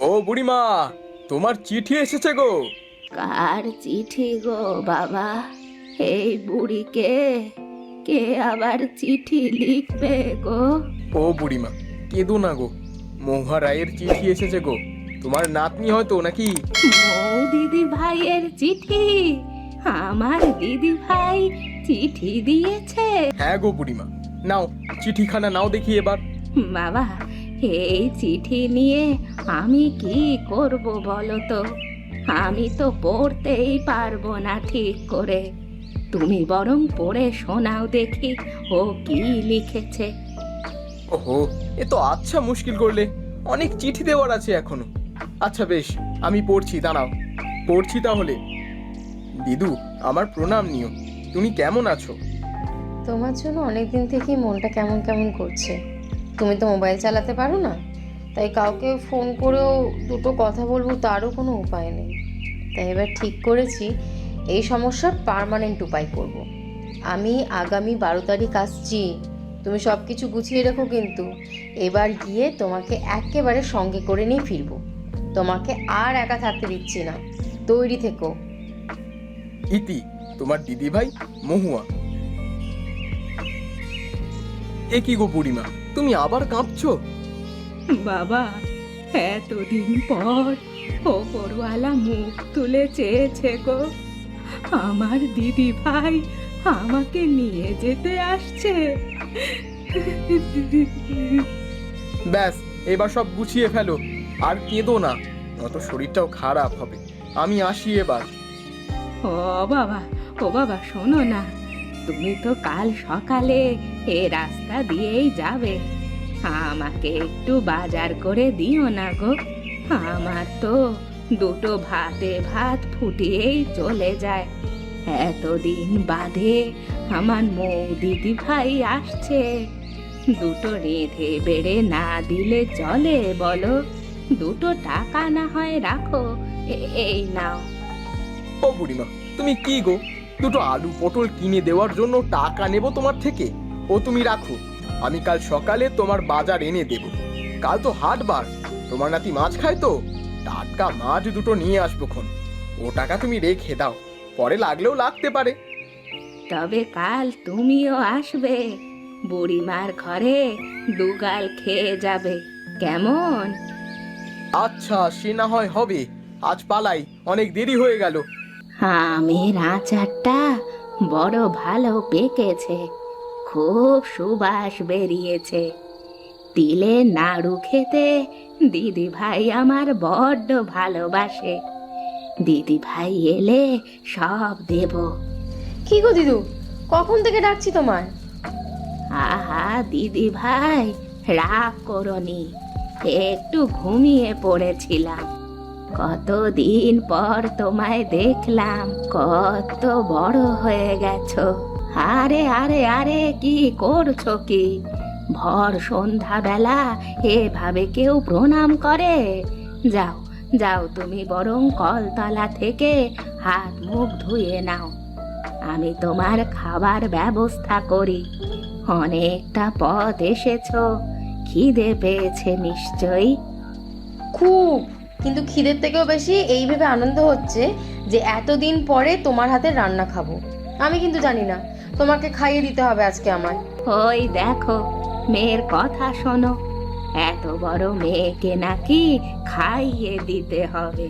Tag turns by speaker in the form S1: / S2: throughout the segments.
S1: ও বুড়িমা তোমার চিঠি এসেছে গো।
S2: কার চিঠি গো বাবা? এই বুড়িকে কে আবার চিঠি লিখবে গো?
S1: ও বুড়িমা কেঁদো না গো। মহুয়া রায়ের চিঠি এসেছে গো। তোমার নাতনি হয়তো নাকি?
S2: মৌ দিদি ভাইয়ের চিঠি আমার দিদি ভাই চিঠি দিয়েছে।
S1: হ্যাঁ গো বুড়িমা নাও চিঠিখানা নাও দেখি এবার।
S2: বাবা এই চিঠি নিয়ে আমি কি করব বলো তো? আমি তো পড়তেই পারব না ঠিক করে। তুমি বরং পড়ে শোনাও দেখি ও কি লিখেছে।
S1: ওহো এ তো আচ্ছা মুশকিল করলে। অনেক চিঠি দেওয়ার আছে এখনও। আচ্ছা বেশ আমি পড়ছি দাঁড়াও। পড়ছি তাহলে। দিদু আমার প্রণাম নিও। তুমি কেমন আছো?
S3: তোমার জন্য অনেক দিন থেকেই মনটা কেমন কেমন করছে। তুমি তো মোবাইল চালাতে পারো না। তাই কাউকে ফোন করেও দুটো কথা বলব, তারও কোনো উপায় নেই। তাই এবার ঠিক করেছি, এই সমস্যার পার্মানেন্ট উপায় করব। আমি আগামী বারো তারিখ আসছি। তুমি সব কিছু গুছিয়ে রেখো কিন্তু। এবার গিয়ে তোমাকে একেবারে সঙ্গে করে নিয়ে ফিরবো। তোমাকে আর একা থাকতে দিচ্ছি না। তৈরি থেকো।
S1: ইতি, তোমার দিদি ভাই মহুয়া। এ কি গো বুড়িমা? তুমি আবার কাঁপছো?
S2: বাবা এতদিন পর ওপরওয়ালা মুখ তুলে চেয়েছে গো। আমার দিদি ভাই আমাকে নিয়ে যেতে আসছে।
S1: ব্যাস এবার সব গুছিয়ে ফেলো। আর কেঁদো না অত শরীরটাও খারাপ হবে। আমি আসি এবার।
S2: ও বাবা ও বাবা শোনো না। তুমি তো কাল সকালে এ রাস্তা দিয়েই যাবে। আমাকে একটু বাজার করে দিও না গো। আমার তো দুটো ভাতে ভাত ফুটিয়েই চলে যায়। এতদিন বাদে আমার মৌ দিদি ভাই আসছে। দুটো রেঁধে বেড়ে না দিলে চলে বলো। দুটো টাকা না হয় রাখো। এই নাও।
S1: ও বুড়িমা, তুমি কি গো? দুটো আলু পটল কিনে দেওয়ার জন্য টাকা নেব তোমার থেকে। ও তুমি রাখো। আমি কাল সকালে তোমার বাজার এনে দেব। কাল তো হাটবার তোমার নাতি মাছ খায় তো। টাটকা মাছ দুটো নিয়ে আসব খন। ও টাকা তুমি রেখে দাও। পরে লাগলেও লাগতে পারে।
S2: তবে কাল তুমিও আসবে। বুড়িমার ঘরে দুগাল খেয়ে যাবে। কেমন?
S1: আচ্ছা সে না হয় হবে। আজ পালাই। অনেক দেরি হয়ে গেল।
S2: আমের আচারটা বড় ভালো পেকেছে। খুব সুবাস বেরিয়েছে। তিলে নাড়ু খেতে দিদি ভাই আমার বড্ড ভালোবাসে। দিদি ভাই এলে সব দেবো।
S3: কি গো দিদু কখন থেকে ডাকছি তোমার
S2: আহা দিদি ভাই রাগ করনি। একটু ঘুমিয়ে পড়েছিলাম। কতদিন পর তোমায় দেখলাম, কত বড় হয়ে গেছো। আরে আরে আরে, কি করছ কি? ভর সন্ধ্যাবেলা এভাবে কেউ প্রণাম করে? যাও যাও তুমি বরং কলতলা থেকে হাত মুখ ধুয়ে নাও। আমি তোমার খাবার ব্যবস্থা করি। অনেকটা পথ এসেছ। খিদে পেয়েছে নিশ্চয়ই?
S3: খুব কিন্তু খিদের থেকেও বেশি এই ভেবে আনন্দ হচ্ছে যে এতদিন পরে তোমার হাতে রান্না খাব। আমি কিন্তু জানি না তোমাকে খাইয়ে দিতে হবে আজকে আমার
S2: ওই দেখো মেয়ের কথা শোনো। এত বড় মেয়েকে নাকি খাইয়ে দিতে হবে।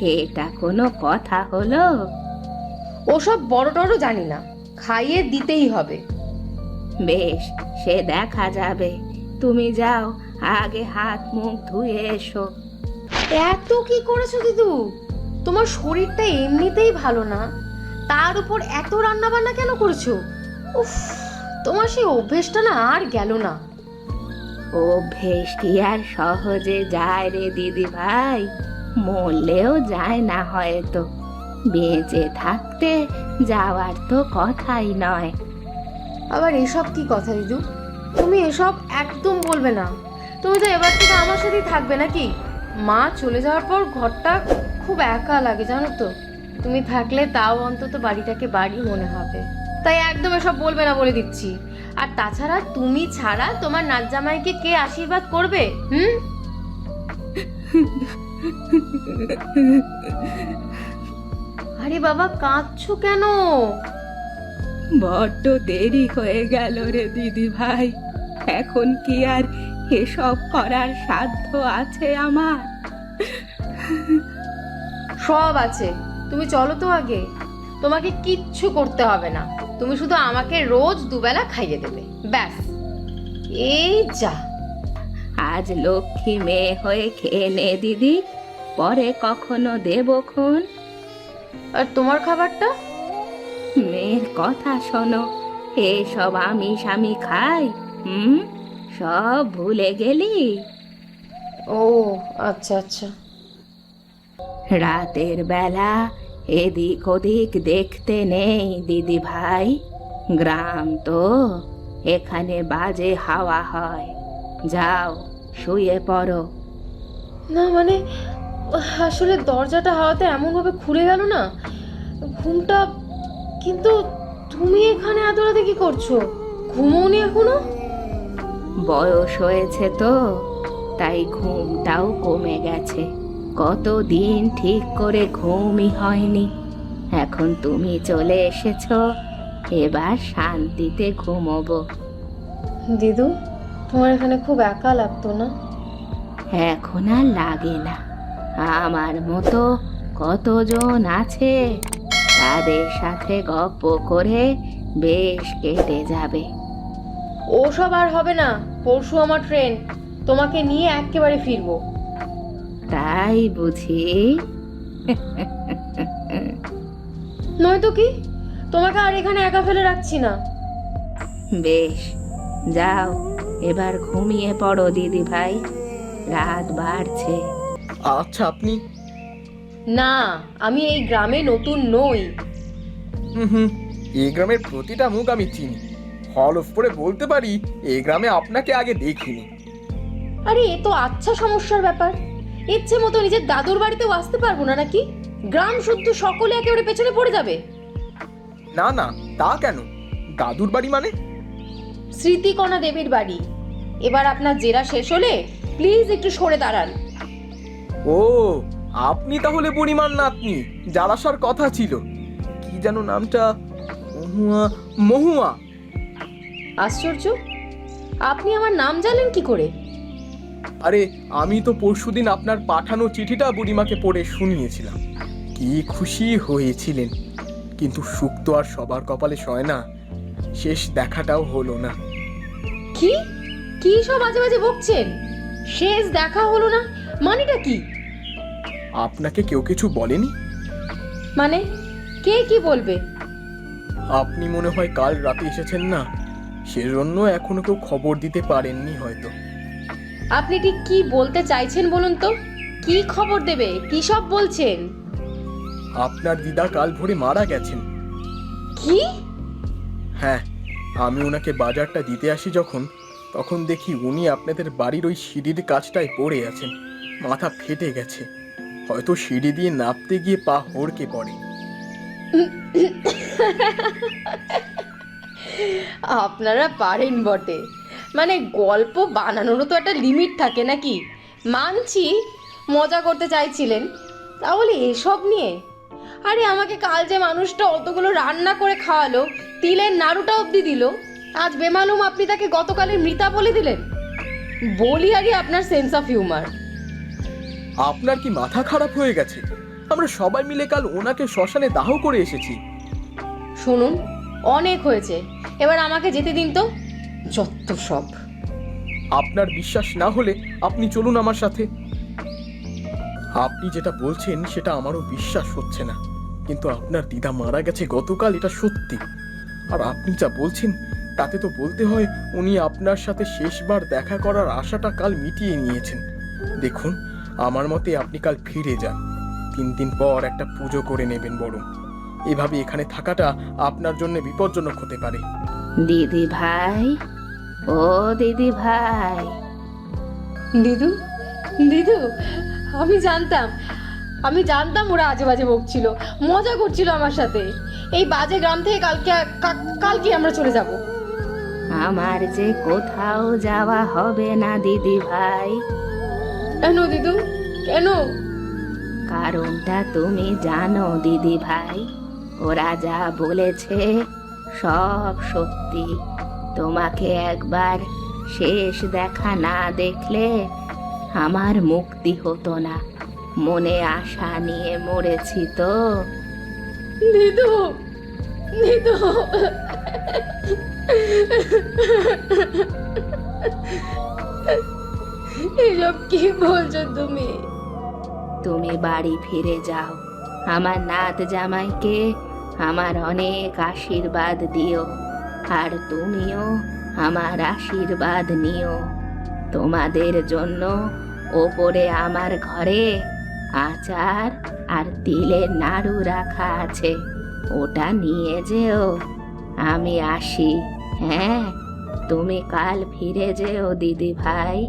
S2: এটা কোনো কথা হলো?
S3: ওসব বড় টড় জানি না খাইয়ে দিতেই হবে।
S2: বেশ সে দেখা যাবে। তুমি যাও আগে হাত মুখ ধুয়ে এসো।
S3: এত কি করেছ দিদু? তোমার শরীরটা এমনিতেই ভালো না। তার উপর এত রান্না বান্না কেন করেছ? উফ তোমার সেই অভ্যেসটা না আর গেল না।
S2: অভ্যেস কি আর সহজে যায় রে দিদি ভাই? মরলেও যায় না হয়তো। বেঁচে থাকতে যাওয়ার তো কথাই নয়।
S3: আবার এসব কি কথা দিদু? তুমি এসব একদম বলবে না। তুমি তো এবার থেকে আমার সাথেই থাকবে নাকি? মা চলে যাওয়ার পর ঘরটা খুব একা লাগে, জানো তো। তুমি থাকলে তাও অন্তত বাড়িটাকে বাড়ি মনে হবে। তাই একদম এসব বলবে না বলে দিচ্ছি। আর তাছাড়া তুমি ছাড়া তোমার নাচ জামাইকে কে আশীর্বাদ করবে, হুম? আরে বাবা, কাঁদছো কেন?
S2: বড্ড দেরি হয়ে গেল রে দিদি ভাই এখন কি আর এসব করার সাধ্য আছে আমার?
S3: সব আছে। তুমি চলো তো আগে। তোমাকে কিচ্ছু করতে হবে না। তুমি শুধু আমাকে রোজ দুবেলা খাইয়ে দেবে। ব্যাস। এই যা।
S2: আজ লক্ষ্মী মেয়ে হয়ে খেয়ে নে দিদি। পরে কখনো দেব খুন।
S3: আর তোমার খাবারটা?
S2: মেয়ের কথা শোনো। এসব আমি খাই হুম? সব ভুলে গেলি?
S3: ও আচ্ছা আচ্ছা।
S2: রাতের বেলা এদিক ওদিক দেখতে নেই দিদি ভাই। গ্রাম তো এখানে বাজে হাওয়া হয়। যাও শুয়ে পড়ো।
S3: না মানে আসলে দরজাটা হাওয়াতে এমনভাবে খুলে গেল না। ঘুমটা কিন্তু তুমি এখানে এত রাতে কি করছ? ঘুমোনি এখনও?
S2: বয়স হয়েছে তো তাই ঘুমটাও কমে গেছে। কতদিন ঠিক করে ঘুমই হয়নি। এখন তুমি চলে এসেছ এবার শান্তিতে ঘুমোবো।
S3: দিদু তোমার এখানে খুব একা লাগতো না?
S2: এখন আর লাগে না। আমার মতো কতজন আছে তাদের সাথে গপ্প করে বেশ কেটে যাবে।
S3: ওসব আর হবে না। পরশু আমার ট্রেন। তোমাকে নিয়ে একেবারে ফিরবো।
S2: তাই বুঝি?
S3: নয়তো কি? তোমাকে আর এখানে একা ফেলে রাখছি না।
S2: বেশ যাও এবার ঘুমিয়ে পড়ো দিদি ভাই। রাত বাড়ছে।
S1: আচ্ছা আপনি?
S3: না আমি এই গ্রামে নতুন নই।
S1: হুম হুম এই গ্রামের প্রতিটা মুখ আমি চিনি। হলফ করে বলতে পারি এই গ্রামে আপনাকে আগে দেখিনি।
S3: আরে এ তো আচ্ছা সমস্যার ব্যাপার। ইচ্ছে মতো নিজের দাদুর বাড়িতেও আসতে পারব না নাকি? গ্রাম শুদ্ধ সকলে একেবারে পেছনে পড়ে যাবে।
S1: না না তা কেন? দাদুর বাড়ি মানে?
S3: স্মৃতিকণা দেবীর বাড়ি। এবার আপনার জেরা শেষ হলে প্লিজ একটু সরে দাঁড়ান।
S1: ও আপনি তাহলে পরিমাণ নাতনি যার আসার কথা ছিল। কি যেন নামটা? মহুয়া মহুয়া।
S3: আশ্চর্য? আপনি আমার নাম জানেন কি করে?
S1: আরে আমি তো পরশুদিন আপনার পাঠানো চিঠিটা বুড়িমাকে পড়ে শুনিয়েছিলাম। কি খুশি হয়েছিলেন। কিন্তু সুখ তো আর সবার কপালে সয় না। শেষ দেখাটাও হলো না।
S3: কি? কি সব বাজে বাজে বকছেন? শেষ দেখা হলো না? মানেটা কি?
S1: আপনাকে কেউ কিছু বলেনি?
S3: মানে কে কি বলবে?
S1: আপনি মনে হয় কাল রাতে এসেছেন না? সেজন্য এখনও কেউ খবর দিতে পারেননি হয়তো।
S3: আপনি ঠিক কি বলতে চাইছেন বলুন তো? কি খবর দেবে? কি সব বলছেন?
S1: আপনার দিদা কাল ভোরে মারা গেছেন।
S3: কি?
S1: হ্যাঁ আমি ওনাকে বাজারটা দিতে আসি যখন তখন দেখি উনি আপনাদের বাড়ির ওই সিঁড়ির কাজটায় পড়ে আছেন মাথা ফেটে গেছে। হয়তো সিঁড়ি দিয়ে নাপতে গিয়ে পা হড়কে পড়ে।
S3: আপনারা পারেন বটে। মানে গল্প বানানোরও তো একটা লিমিট থাকে নাকি? মানছি মজা করতে চাইছিলেন। তাহলে এসব নিয়ে? আরে আমাকে কাল যে মানুষটা অতগুলো রান্না করে খাওয়ালো তিলের নাড়ুটা অবধি দিল আজ বেমালুম আপনি তাকে গতকালের মৃতা বলে দিলেন। বলি আরে আপনার সেন্স অফ হিউমার
S1: আপনার কি মাথা খারাপ হয়ে গেছে? আমরা সবাই মিলে কাল ওনাকে শ্মশানে দাহ করে এসেছি।
S3: শুনুন অনেক হয়েছে। এবার আমাকে যেতে দিন তো। যত সব।
S1: আপনার বিশ্বাস না হলে আপনি চলুন আমার সাথে। আপনি যেটা বলছেন সেটা আমারও বিশ্বাস হচ্ছে না। কিন্তু আপনার দিদা মারা গেছে গতকাল এটা সত্যি। আর আপনি যা বলছেন তাতে তো বলতে হয় উনি আপনার সাথে শেষবার দেখা করার আশাটা কাল মিটিয়ে নিয়েছেন। দেখুন আমার মতে আপনি কাল ফিরে যান। তিন দিন পর একটা পুজো করে নেবেন বরং। এভাবে এখানে থাকাটা আপনার জন্য বিপজ্জনক হতে পারে।
S2: দিদি ভাই ও দিদি ভাই।
S3: দিদু দিদু আমি জানতাম আমি জানতাম ওরা আজে বাজে বকছিল মজা করছিল আমার সাথে। এই বাজে গ্রাম থেকে কালকে কালকে আমরা চলে যাব।
S2: আমার যে কোথাও যাওয়া হবে না দিদি ভাই।
S3: কেন দিদু? কেন?
S2: কারণটা তুমি জানো দিদি ভাই। ওরা যা বলেছে সব সত্যি। তোমাকে একবার শেষ দেখা না দেখলে আমার মুক্তি হতো না। মনে আশা নিয়ে মরেছি তো।
S3: দিদু দিদু এসব কি বলছো তুমি?
S2: তুমি বাড়ি ফিরে যাও। আমার নাত জামাইকে আমার অনেক আশীর্বাদ দিও। আর তুমিও আমার আশীর্বাদ নিও। তোমাদের জন্য ওপরে আমার ঘরে আচার আর তিলের নাড়ু রাখা আছে। ওটা নিয়ে যেও। আমি আসি। হ্যাঁ তুমি কাল ফিরে যেও দিদি ভাই